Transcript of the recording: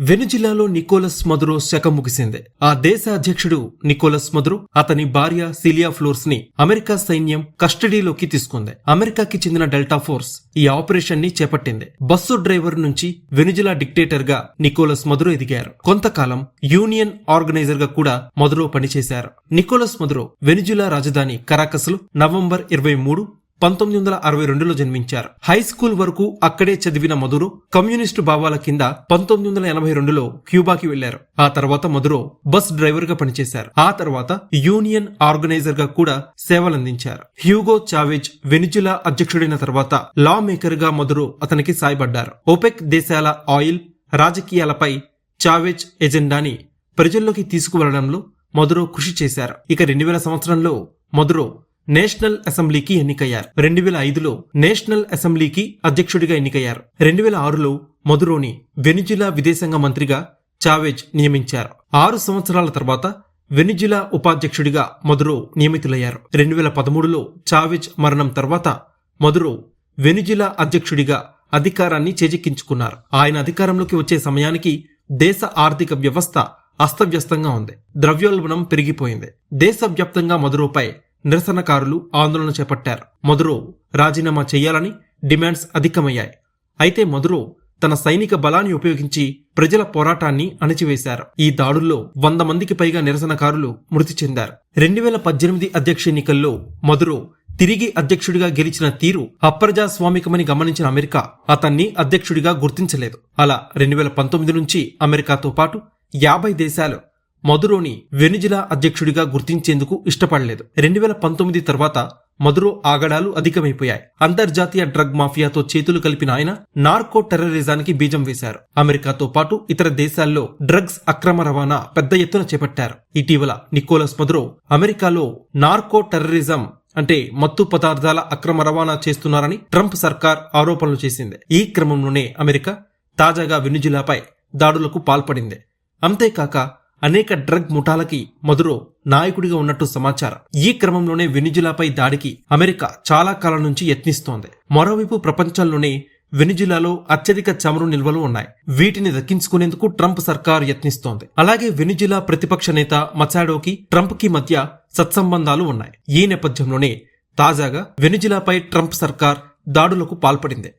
వెనుజిలాలో Nicolas Maduro శకం ముగిసింది. ఆ దేశ అధ్యక్షుడు నికోలస్ మదురో అతని భార్య సిలియా ఫ్లోర్స్ని అమెరికా సైన్యం కస్టడీలోకి తీసుకుంది. అమెరికాకి చెందిన డెల్టా ఫోర్స్ ఈ ఆపరేషన్ని చేపట్టింది. బస్సు డ్రైవర్ నుంచి వెనుజిలా డిక్టేటర్గా నికోలస్ మదురో ఎదిగారు. కొంతకాలం యూనియన్ ఆర్గనైజర్గా కూడా మదురో పనిచేశారు. నికోలస్ మదురో వెనుజులా రాజధాని కరాకస్లో నవంబర్ ఇరవై మూడు పంతొమ్మిది వందల అరవై రెండులో జన్మించారు. హై స్కూల్ వరకు అక్కడే చదివిన మధురు కమ్యూనిస్టు భావాల కింద పంతొమ్మిది వందల ఎనభై రెండులో క్యూబాకి వెళ్ళారు ఆ తర్వాత మధురో బస్ డ్రైవర్గా పనిచేశారు. ఆ తర్వాత యూనియన్ ఆర్గనైజర్గా కూడా సేవలందించారు. హ్యూగో చావేజ్ వెనిజులా అధ్యక్షుడైన తర్వాత లా మేకర్గా మధురో అతనికి సాయపడ్డారు. ఓపెక్ దేశాల ఆయిల్ రాజకీయాలపై చావేజ్ ఎజెండాని ప్రజల్లోకి తీసుకువెళ్ళడంలో మధురో కృషి చేశారు. ఇక రెండు వేల సంవత్సరంలో మధురో నేషనల్ అసెంబ్లీకి ఎన్నికయ్యారు. రెండు వేల ఐదులో నేషనల్ అసెంబ్లీకి అధ్యక్షుడిగా ఎన్నికయ్యారు. రెండు వేల ఆరులో మధురోని వెనిజులా విదేశాంగ మంత్రిగా చావేజ్ నియమించారు. ఆరు సంవత్సరాల తర్వాత వెనిజులా ఉపాధ్యక్షుడిగా మధురో నియమితులయ్యారు. రెండు వేల పదమూడులో చావేజ్ మరణం తర్వాత మధురో వెనిజులా అధ్యక్షుడిగా అధికారాన్ని చేజిక్కించుకున్నారు. ఆయన అధికారంలోకి వచ్చే సమయానికి దేశ ఆర్థిక వ్యవస్థ అస్తవ్యస్తంగా ఉంది. ద్రవ్యోల్బణం పెరిగిపోయింది. దేశవ్యాప్తంగా మధురోపై నిరసనకారులు ఆందోళన చేపట్టారు. మధురో రాజీనామా చేయాలని డిమాండ్స్ అధికమయ్యాయి. అయితే మధురో తన సైనిక బలాన్ని ఉపయోగించి ప్రజల పోరాటాన్ని అణిచివేశారు. ఈ దాడుల్లో వంద మందికి పైగా నిరసనకారులు మృతి చెందారు. రెండు వేల పద్దెనిమిది అధ్యక్ష ఎన్నికల్లో మధురో తిరిగి అధ్యక్షుడిగా గెలిచిన తీరు అప్రజాస్వామికమని గమనించిన అమెరికా అతన్ని అధ్యక్షుడిగా గుర్తించలేదు. అలా రెండు వేల పంతొమ్మిది నుంచి అమెరికాతో పాటు యాభై దేశాలు మధురోని వెనుజిలా అధ్యక్షుడిగా గుర్తించేందుకు ఇష్టపడలేదు. రెండు వేల పంతొమ్మిది తర్వాత మధురో ఆగడాలు అధికమైపోయాయి. అంతర్జాతీయ డ్రగ్ మాఫియాతో చేతులు కలిపిన ఆయన నార్కో టెర్రరిజానికి బీజం వేశారు. అమెరికాతో పాటు ఇతర దేశాల్లో డ్రగ్స్ అక్రమ రవాణా పెద్ద ఎత్తున చేపట్టారు. ఇటీవల నికోలస్ మధురో అమెరికాలో నార్కో టెర్రరిజం అంటే మత్తు పదార్థాల అక్రమ రవాణా చేస్తున్నారని ట్రంప్ సర్కార్ ఆరోపణలు చేసింది. ఈ క్రమంలోనే అమెరికా తాజాగా వెనుజులాపై దాడులకు పాల్పడింది. అంతేకాక అనేక డ్రగ్ ముఠాలకి మధురో నాయకుడిగా ఉన్నట్టు సమాచారం. ఈ క్రమంలోనే వెనిజులాపై దాడికి అమెరికా చాలా కాలం నుంచి యత్నిస్తోంది. మరోవైపు ప్రపంచంలోనే వెనిజులాలో అత్యధిక చమురు నిల్వలు ఉన్నాయి. వీటిని దక్కించుకునేందుకు ట్రంప్ సర్కార్ యత్నిస్తోంది. అలాగే వెనిజులా ప్రతిపక్ష నేత మచాడోకి ట్రంప్కి మధ్య సత్సంబంధాలు ఉన్నాయి. ఈ నేపథ్యంలోనే తాజాగా వెనిజులాపై ట్రంప్ సర్కార్ దాడులకు పాల్పడింది.